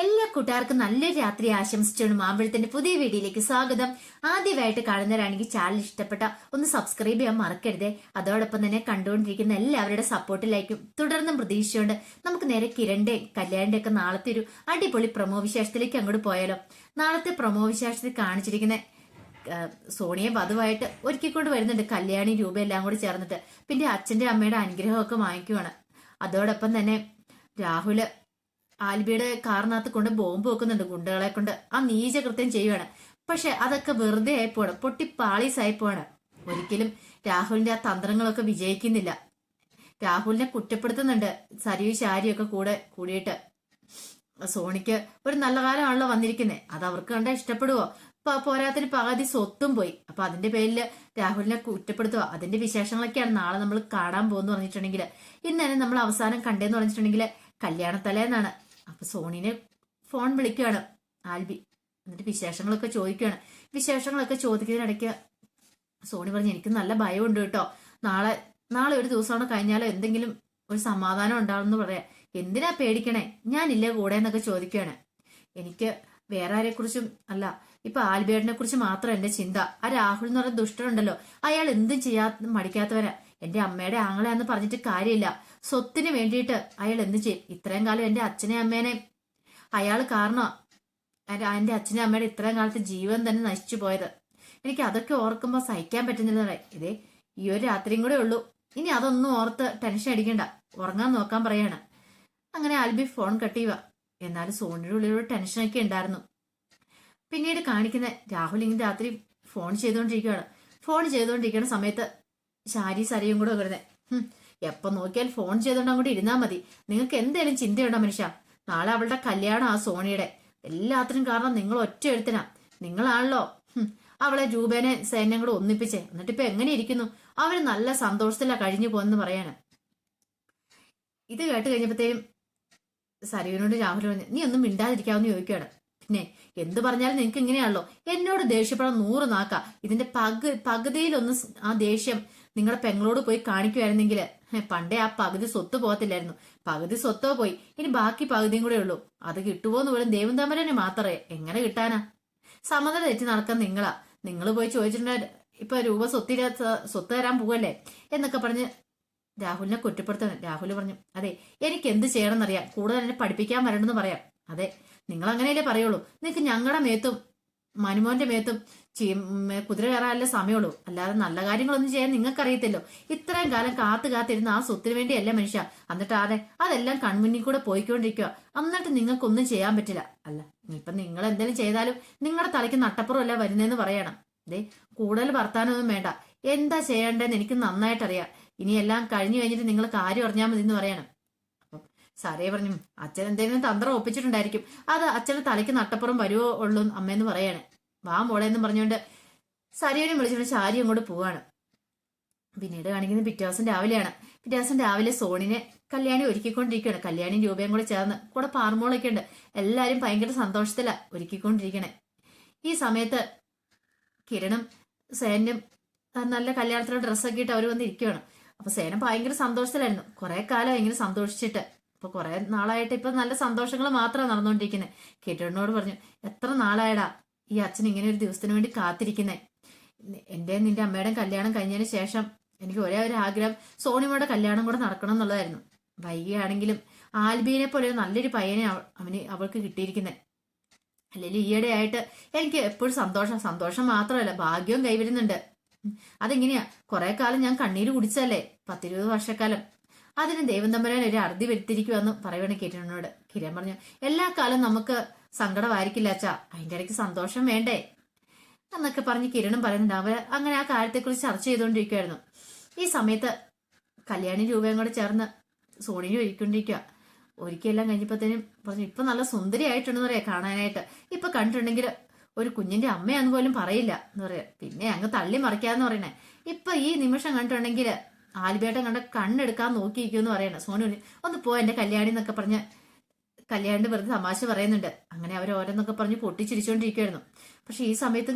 എല്ലാ കൂട്ടുകാർക്കും നല്ലൊരു രാത്രി ആശംസിച്ചാണ് മാമ്പഴത്തിന്റെ പുതിയ വീഡിയോയിലേക്ക് സ്വാഗതം. ആദ്യമായിട്ട് കാണുന്നവരാണെങ്കിൽ ചാനൽ ഇഷ്ടപ്പെട്ട ഒന്ന് സബ്സ്ക്രൈബ് ചെയ്യാൻ മറക്കരുതേ. അതോടൊപ്പം തന്നെ കണ്ടുകൊണ്ടിരിക്കുന്ന എല്ലാവരുടെ സപ്പോർട്ടിലായിരിക്കും തുടർന്നും പ്രതീക്ഷിച്ചുകൊണ്ട് നമുക്ക് നേരെ കിരണ്ടെ കല്യാണിന്റെ ഒക്കെ നാളത്തെ ഒരു അടിപൊളി പ്രമോ വിശേഷത്തിലേക്ക് അങ്ങോട്ട് പോയാലോ. നാളത്തെ പ്രമോ വിശേഷത്തിൽ കാണിച്ചിരിക്കുന്ന സോണിയെ വധുവായിട്ട് ഒരുക്കിക്കൊണ്ട് വരുന്നുണ്ട് കല്യാണി രൂപ എല്ലാം കൂടി ചേർന്നിട്ട്. പിന്നെ അച്ഛന്റെ അമ്മയുടെ അനുഗ്രഹമൊക്കെ വാങ്ങിക്കുവാണ്. അതോടൊപ്പം തന്നെ രാഹുൽ ആൽബിയുടെ കാറിനകത്ത് കൊണ്ട് ബോംബ് വെക്കുന്നുണ്ട് ഗുണ്ടകളെ കൊണ്ട്. ആ നീച കൃത്യം ചെയ്യുവാണ്. പക്ഷെ അതൊക്കെ വെറുതെ ആയിപ്പോണ്. പൊട്ടി പാളീസായിപ്പോണ് ഒരിക്കലും രാഹുലിന്റെ ആ തന്ത്രങ്ങളൊക്കെ വിജയിക്കുന്നില്ല. രാഹുലിനെ കുറ്റപ്പെടുത്തുന്നുണ്ട് സരിയു ശാരിയൊക്കെ കൂടെ കൂടിയിട്ട്. സോണിക്ക് ഒരു നല്ല കാലമാണല്ലോ വന്നിരിക്കുന്നത് അത് അവർക്ക് കണ്ടാൽ ഇഷ്ടപ്പെടുവോ? പോരാത്തിന് പകുതി സ്വത്തും പോയി. അപ്പൊ അതിന്റെ പേരിൽ രാഹുലിനെ കുറ്റപ്പെടുത്തുക. അതിന്റെ വിശേഷങ്ങളൊക്കെയാണ് നാളെ നമ്മൾ കാണാൻ പോകുന്നു പറഞ്ഞിട്ടുണ്ടെങ്കിൽ ഇന്ന് തന്നെ നമ്മൾ അവസാനം കണ്ടേന്ന് പറഞ്ഞിട്ടുണ്ടെങ്കിൽ കല്യാണത്തലേന്നാണ്. അപ്പൊ സോണിനെ ഫോൺ വിളിക്കുകയാണ് ആൽബി. എന്നിട്ട് വിശേഷങ്ങളൊക്കെ ചോദിക്കുകയാണ് വിശേഷങ്ങളൊക്കെ ചോദിക്കുന്നതിനിടയ്ക്ക് സോണി പറഞ്ഞു എനിക്ക് നല്ല ഭയമുണ്ട് കേട്ടോ. നാളെ നാളെ ഒരു ദിവസമാണ് കഴിഞ്ഞാലോ എന്തെങ്കിലും ഒരു സമാധാനം ഉണ്ടാവുമെന്ന് പറയാം. എന്തിനാ പേടിക്കണേ? ഞാനില്ലേ കൂടെ എന്നൊക്കെ ചോദിക്കുകയാണ് എനിക്ക് വേറെ ആരെ കുറിച്ചും അല്ല ഇപ്പൊ ആൽബേട്ടിനെ കുറിച്ച് മാത്രം എന്റെ ചിന്ത. ആ രാഹുൽ എന്ന് പറയുന്ന ദുഷ്ടനുണ്ടല്ലോ അയാൾ എന്തും ചെയ്യാ മടിക്കാത്തവരാ എന്റെ അമ്മയുടെ ആങ്ങളെന്ന് പറഞ്ഞിട്ട് കാര്യമില്ല. സ്വത്തിന് വേണ്ടിയിട്ട് അയാൾ എന്ത് ചെയ്യും? ഇത്രയും കാലം എന്റെ അച്ഛനെ അമ്മേനെ അയാൾ കാരണം? എന്റെ അച്ഛനെ അമ്മയുടെ ഇത്രയും കാലത്ത് ജീവൻ തന്നെ നശിച്ചു പോയത്. എനിക്ക് അതൊക്കെ ഓർക്കുമ്പോൾ സഹിക്കാൻ പറ്റുന്നില്ല. ഇതേ ഈ ഒരു രാത്രിയും കൂടെ ഉള്ളൂ. ഇനി അതൊന്നും ഓർത്ത് ടെൻഷൻ അടിക്കണ്ട. ഉറങ്ങാൻ നോക്കാൻ പറയാണ്. അങ്ങനെ ആൽബി ഫോൺ കട്ട് ചെയ്യുക. എന്നാലും സോണിയുടെ ഉള്ളിലൊരു ടെൻഷനൊക്കെ ഉണ്ടായിരുന്നു. പിന്നീട് കാണിക്കുന്ന രാഹുൽ ഇങ്ങനെ രാത്രി ഫോൺ ചെയ്തുകൊണ്ടിരിക്കുകയാണ്. ഫോൺ ചെയ്തുകൊണ്ടിരിക്കുന്ന സമയത്ത് ശാരി സരയും കൂടെ വരുന്നത് എപ്പൊ നോക്കിയാൽ ഫോൺ ചെയ്തോണ്ട് അങ്ങോട്ട് ഇരുന്നാ മതി. നിങ്ങൾക്ക് എന്തേലും ചിന്തയുണ്ടോ മനുഷ്യ? നാളെ അവളുടെ കല്യാണം ആ സോണിയുടെ. എല്ലാത്തിനും കാരണം നിങ്ങൾ ഒറ്റ എഴുത്തിനാ നിങ്ങളാണല്ലോ. അവളെ രൂപേനെ സൈന്യം കൂടെ ഒന്നിപ്പിച്ചേ. എന്നിട്ട് ഇപ്പൊ എങ്ങനെ ഇരിക്കുന്നു? അവർ നല്ല സന്തോഷത്തിലാ കഴിഞ്ഞു പോകുന്നു പറയാണ്. ഇത് കേട്ട് കഴിഞ്ഞപ്പോഴത്തേക്കും സരീവിനോട് രാഹുൽ പറഞ്ഞു നീ ഒന്നും മിണ്ടാതിരിക്കാവുന്ന ചോദിക്കുകയാണ്. പിന്നെ എന്ത് പറഞ്ഞാലും നിങ്ങൾക്ക് ഇങ്ങനെയാണല്ലോ. എന്നോട് ദേഷ്യപ്പെടാൻ നൂറ് നാക്ക. ഇതിന്റെ പകു പകുതിയിലൊന്ന് ആ ദേഷ്യം നിങ്ങളുടെ പെങ്ങളോട് പോയി കാണിക്കുമായിരുന്നെങ്കിൽ പണ്ടേ ആ പകുതി സ്വത്ത് പോകത്തില്ലായിരുന്നു. പകുതി സ്വത്തോ പോയി. ഇനി ബാക്കി പകുതിയും കൂടെ ഉള്ളൂ. അത് കിട്ടുമോന്ന് പോലും ദൈവം തമ്പരനെ മാത്രമേ. എങ്ങനെ കിട്ടാനാ? സമനില തെറ്റി നടക്കാൻ നിങ്ങളാ. നിങ്ങൾ പോയി ചോദിച്ചിട്ടുണ്ട് ഇപ്പൊ രൂപ സ്വത്തില്ലാത്ത സ്വത്ത് തരാൻ പോവല്ലേ? എന്നൊക്കെ പറഞ്ഞ് രാഹുലിനെ കുറ്റപ്പെടുത്തണം. രാഹുൽ പറഞ്ഞു അതെ എനിക്ക് എന്ത് ചെയ്യണമെന്നറിയാം. കൂടുതൽ എന്നെ പഠിപ്പിക്കാൻ വരണമെന്ന് പറയാം. അതെ നിങ്ങൾ അങ്ങനെയല്ലേ പറയുള്ളൂ? നിങ്ങൾക്ക് ഞങ്ങളുടെ മേത്തും മനുമോന്റെ മേത്തും കുതിര കയറാനല്ലേ സമയമുള്ളൂ. അല്ലാതെ നല്ല കാര്യങ്ങളൊന്നും ചെയ്യാൻ നിങ്ങൾക്കറിയത്തില്ലോ. ഇത്രയും കാലം കാത്തു കാത്തിരുന്ന ആ സ്വത്തിന് വേണ്ടിയല്ല മനുഷ്യ. എന്നിട്ട് അതെ അതെല്ലാം കൺമുന്നിൽ കൂടെ പോയിക്കൊണ്ടിരിക്കുക എന്നിട്ട് നിങ്ങൾക്കൊന്നും ചെയ്യാൻ പറ്റില്ല. അല്ല ഇപ്പൊ നിങ്ങൾ എന്തെങ്കിലും ചെയ്താലും നിങ്ങളുടെ തലയ്ക്ക് നട്ടപ്പുറമല്ല വരുന്നതെന്ന് പറയണം. ദേ കൂടുതൽ വർത്താനൊന്നും വേണ്ട. എന്താ ചെയ്യേണ്ടതെന്ന് എനിക്ക് നന്നായിട്ട് അറിയാം ഇനി എല്ലാം കഴിഞ്ഞു കഴിഞ്ഞിട്ട് നിങ്ങൾ കാര്യം അറിഞ്ഞാൽ മതി എന്ന് പറയണം. സാറേ പറഞ്ഞു അച്ഛൻ എന്തെങ്കിലും തന്ത്രം ഒപ്പിച്ചിട്ടുണ്ടായിരിക്കും. അത് അച്ഛന് തലയ്ക്ക് നട്ടപ്പുറം വരുവോ ഉള്ളൂ അമ്മയെന്ന് പറയാണ്. വാ മോളെ എന്ന് പറഞ്ഞുകൊണ്ട് സരിയനും വിളിച്ചുകൊണ്ട് ശാരി അങ്ങോട്ട് പോവാണ്. പിന്നീട് കാണിക്കുന്നത് പിറ്റേ രാവിലെയാണ്. പിറ്റേ രാവിലെ സോണിനെ കല്യാണി ഒരുക്കിക്കൊണ്ടിരിക്കുകയാണ്. കല്യാണി രൂപയും കൂടെ ചേർന്ന് കൂടെ പാർമോളൊക്കെ ഉണ്ട്. എല്ലാവരും ഭയങ്കര സന്തോഷത്തിലാ ഒരുക്കിക്കൊണ്ടിരിക്കണേ. ഈ സമയത്ത് കിരണും സേനും നല്ല കല്യാണത്തിലുള്ള ഡ്രസ്സൊക്കെ ഇട്ട് അവർ വന്നിരിക്കുകയാണ് അപ്പൊ സേന ഭയങ്കര സന്തോഷത്തിലായിരുന്നു. കുറെ കാലം ഇങ്ങനെ സന്തോഷിച്ചിട്ട് ഇപ്പൊ കുറെ നാളായിട്ട് ഇപ്പൊ നല്ല സന്തോഷങ്ങൾ മാത്രമാണ് നടന്നുകൊണ്ടിരിക്കുന്നത് കേട്ടോടിനോട് പറഞ്ഞു എത്ര നാളായടാ ഈ അച്ഛൻ ഇങ്ങനെ ഒരു ദിവസത്തിന് വേണ്ടി കാത്തിരിക്കുന്നേ? എന്റെ നിന്റെ അമ്മയുടെ കല്യാണം കഴിഞ്ഞതിന് ശേഷം എനിക്ക് ഒരേ ഒരു ആഗ്രഹം സോണിമയുടെ കല്യാണം കൂടെ നടക്കണം എന്നുള്ളതായിരുന്നു. വൈകിയാണെങ്കിലും ആൽബീനെ പോലെ നല്ലൊരു പയ്യനെ അവ- അവന് അവൾക്ക് കിട്ടിയിരിക്കുന്നത് അല്ലെങ്കിൽ ഈയിടെ ആയിട്ട് എനിക്ക് എപ്പോഴും സന്തോഷം സന്തോഷം മാത്രമല്ല ഭാഗ്യവും കൈവരുന്നുണ്ട്. അതെങ്ങനെയാ? കുറെ കാലം ഞാൻ കണ്ണീര് കുടിച്ചല്ലേ പത്തിരുപത് വർഷക്കാലം. അതിന് ദൈവം തമ്പരാൻ ഒരു അറുതി വരുത്തിരിക്കുമെന്ന് പറയുവാണ് കിരണിനോട് കിരൺ പറഞ്ഞു എല്ലാ കാലം നമുക്ക് സങ്കടമായിരിക്കില്ല അച്ഛാ. അതിന്റെ ഇടയ്ക്ക് സന്തോഷം വേണ്ടേ? എന്നൊക്കെ പറഞ്ഞ് കിരണും പറയുന്നുണ്ട്. അവർ അങ്ങനെ ആ കാര്യത്തെക്കുറിച്ച് ചർച്ച ചെയ്തുകൊണ്ടിരിക്കുവായിരുന്നു. ഈ സമയത്ത് കല്യാണി രൂപയും കൂടെ ചേർന്ന് സോണിയും ഒരുക്കൊണ്ടിരിക്കുക ഒരിക്കലെല്ലാം കഴിഞ്ഞപ്പോഴത്തേനും പറഞ്ഞു ഇപ്പൊ നല്ല സുന്ദരിയായിട്ടുണ്ടെന്ന് പറയാ കാണാനായിട്ട്. ഇപ്പൊ കണ്ടിട്ടുണ്ടെങ്കിൽ ഒരു കുഞ്ഞിന്റെ അമ്മയാന്ന് പോലും പറയില്ല എന്ന് പറയാ. പിന്നെ അങ്ങ് തള്ളി മറിക്കാന്ന് പറയണേ. ഇപ്പൊ ഈ നിമിഷം കണ്ടിട്ടുണ്ടെങ്കിൽ ആൽബേട്ടൻ കണ്ട കണ്ണെടുക്കാൻ നോക്കിയിരിക്കുമെന്ന് പറയണം സോനു ഒന്ന് പോ എന്റെ കല്യാണി എന്നൊക്കെ പറഞ്ഞ് കല്യാണിന്റെ വെറുതെ തമാശ പറയുന്നുണ്ട്. അങ്ങനെ അവർ ഓരോന്നൊക്കെ പറഞ്ഞ് പൊട്ടിച്ചിരിച്ചുകൊണ്ടിരിക്കുവായിരുന്നു പക്ഷെ ഈ സമയത്ത്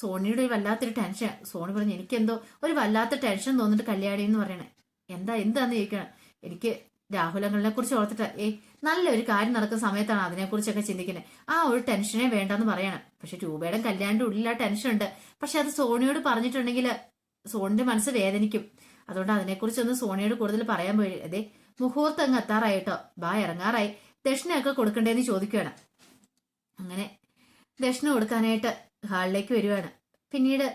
സോണിയുടെ ഒരു വല്ലാത്തൊരു ടെൻഷൻ. സോണി പറഞ്ഞു എനിക്കെന്തോ ഒരു വല്ലാത്ത ടെൻഷൻ തോന്നിട്ട് കല്യാണി എന്ന് പറയണേ. എന്താ എന്താന്ന് ചോദിക്കണം എനിക്ക് രാഹുലങ്ങളിനെ കുറിച്ച് ഓർത്തിട്ട് ഏയ് നല്ലൊരു കാര്യം നടക്കുന്ന സമയത്താണ് അതിനെക്കുറിച്ചൊക്കെ ചിന്തിക്കുന്നത് ആ ഒരു ടെൻഷനെ വേണ്ടെന്ന് പറയണം. പക്ഷെ രൂപയുടെ കല്യാണിന്റെ ഉള്ളിൽ ആ ടെൻഷൻ ഉണ്ട് പക്ഷെ അത് സോണിയോട് പറഞ്ഞിട്ടുണ്ടെങ്കിൽ സോണിന്റെ മനസ്സ് വേദനിക്കും. അതുകൊണ്ട് അതിനെക്കുറിച്ചൊന്നും സോണിയോട് കൂടുതൽ പറയാൻ പോയി അതെ മുഹൂർത്തം അങ്ങ് എത്താറായിട്ടോ ബാ ഇറങ്ങാറായി. ദക്ഷിണയൊക്കെ കൊടുക്കണ്ടേന്ന് ചോദിക്കുകയാണ് അങ്ങനെ ദക്ഷിണ കൊടുക്കാനായിട്ട് ഹാളിലേക്ക് വരുവാണ്. പിന്നീട്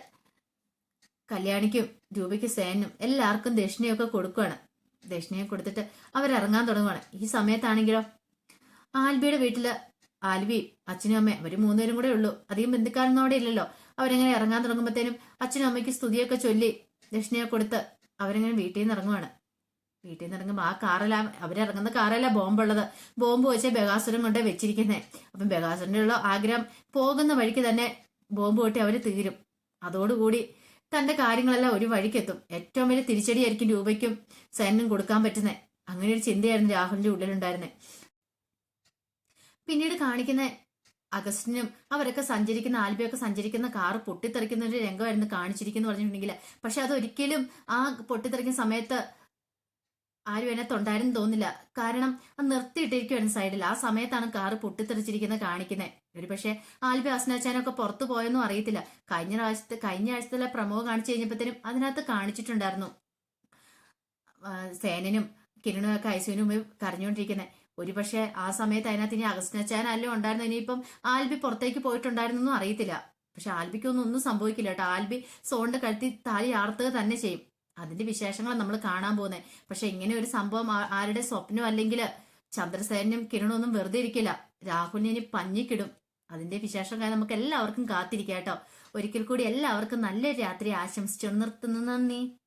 കല്യാണിക്കും രൂപയ്ക്ക് സേനും എല്ലാവർക്കും ദക്ഷിണയൊക്കെ കൊടുക്കുകയാണ് ദക്ഷിണയെ കൊടുത്തിട്ട് അവരിറങ്ങാൻ തുടങ്ങുവാണ്. ഈ സമയത്താണെങ്കിലോ? ആൽബിയുടെ വീട്ടിൽ ആൽബിയും അച്ഛനും അമ്മയും അവർ മൂന്നുപേരും കൂടെ ഉള്ളൂ. അധികം ബന്ധുക്കാരൊന്നും അവിടെ ഇല്ലല്ലോ. അവരങ്ങനെ ഇറങ്ങാൻ തുടങ്ങുമ്പോഴത്തേനും അച്ഛനും അമ്മയ്ക്ക് സ്തുതിയൊക്കെ ചൊല്ലി ദക്ഷിണയെ കൊടുത്ത് അവരെങ്ങനെ വീട്ടിൽ നിന്ന് ഇറങ്ങുവാണ് വീട്ടിൽ നിന്ന് ഇറങ്ങുമ്പോൾ ആ കാറല്ല അവരിറങ്ങുന്ന കാറല്ല ബോംബുള്ളത്. ബോംബ് വെച്ച് ബഗാസുരം കൊണ്ട് വെച്ചിരിക്കുന്നത് അപ്പം ബഗാസുരന്റെ ഉള്ള ആഗ്രഹം പോകുന്ന വഴിക്ക് തന്നെ ബോംബ് പൊട്ടി അവർ തീരും. അതോടുകൂടി തന്റെ കാര്യങ്ങളെല്ലാം ഒരു വഴിക്കെത്തും. ഏറ്റവും വലിയ തിരിച്ചടിയായിരിക്കും രൂപയ്ക്കും സൈനും കൊടുക്കാൻ പറ്റുന്നത് അങ്ങനെ ഒരു ചിന്തയായിരുന്നു രാഹുലിന്റെ ഉള്ളിലുണ്ടായിരുന്നത് പിന്നീട് കാണിക്കുന്ന അഗസ്റ്റിനും അവരൊക്കെ സഞ്ചരിക്കുന്ന ആൽബിയൊക്കെ സഞ്ചരിക്കുന്ന കാർ പൊട്ടിത്തെറിക്കുന്ന ഒരു രംഗമായിരുന്നു കാണിച്ചിരിക്കുന്നു പറഞ്ഞിട്ടുണ്ടെങ്കിൽ പക്ഷെ അതൊരിക്കലും ആ പൊട്ടിത്തെറിക്കുന്ന സമയത്ത് ആരും അതിനകത്തുണ്ടായിരുന്നു തോന്നില്ല കാരണം അത് നിർത്തിയിട്ടിരിക്കുവായിരുന്നു സൈഡിൽ ആ സമയത്താണ് കാറ് പൊട്ടിത്തെറിച്ചിരിക്കുന്നത് കാണിക്കുന്നത് ഒരു പക്ഷേ ആൽബി അസ്നാച്ചാനൊക്കെ പുറത്തു പോയെന്നും അറിയത്തില്ല. കഴിഞ്ഞ പ്രാവശ്യത്തെ കഴിഞ്ഞ ആഴ്ചത്തിലെ പ്രമോ കാണിച്ചു കഴിഞ്ഞപ്പോഴത്തേനും അതിനകത്ത് കാണിച്ചിട്ടുണ്ടായിരുന്നു. ആ, സേനനും കിരണും ഒക്കെ ഐസുവിനും കരഞ്ഞുകൊണ്ടിരിക്കുന്നത് ഒരു പക്ഷേ ആ സമയത്ത് അതിനകത്ത് ഇനി അഗസ്നച്ചാനല്ലോ ഉണ്ടായിരുന്നു. ഇനിയിപ്പം ആൽബി പുറത്തേക്ക് പോയിട്ടുണ്ടായിരുന്നൊന്നും അറിയത്തില്ല. പക്ഷെ ആൽബിക്കൊന്നും ഒന്നും സംഭവിക്കില്ല കേട്ടോ. ആൽബി സോണിന്റെ കഴുത്തി താലി ആർത്തുക തന്നെ ചെയ്യും. അതിന്റെ വിശേഷങ്ങൾ നമ്മൾ കാണാൻ പോകുന്നത് പക്ഷെ ഇങ്ങനെ ഒരു സംഭവം ആരുടെ സ്വപ്നം അല്ലെങ്കിൽ ചന്ദ്രസേനും കിരണും ഒന്നും വെറുതെ ഇരിക്കില്ല. രാഹുലിനെ ഇനി പഞ്ഞിക്കിടും. അതിന്റെ വിശേഷങ്ങൾ നമുക്ക് എല്ലാവർക്കും കാത്തിരിക്കാം കേട്ടോ. ഒരിക്കൽ കൂടി എല്ലാവർക്കും നല്ലൊരു രാത്രി ആശംസിച്ചു. നിർത്തുന്നു. നന്ദി.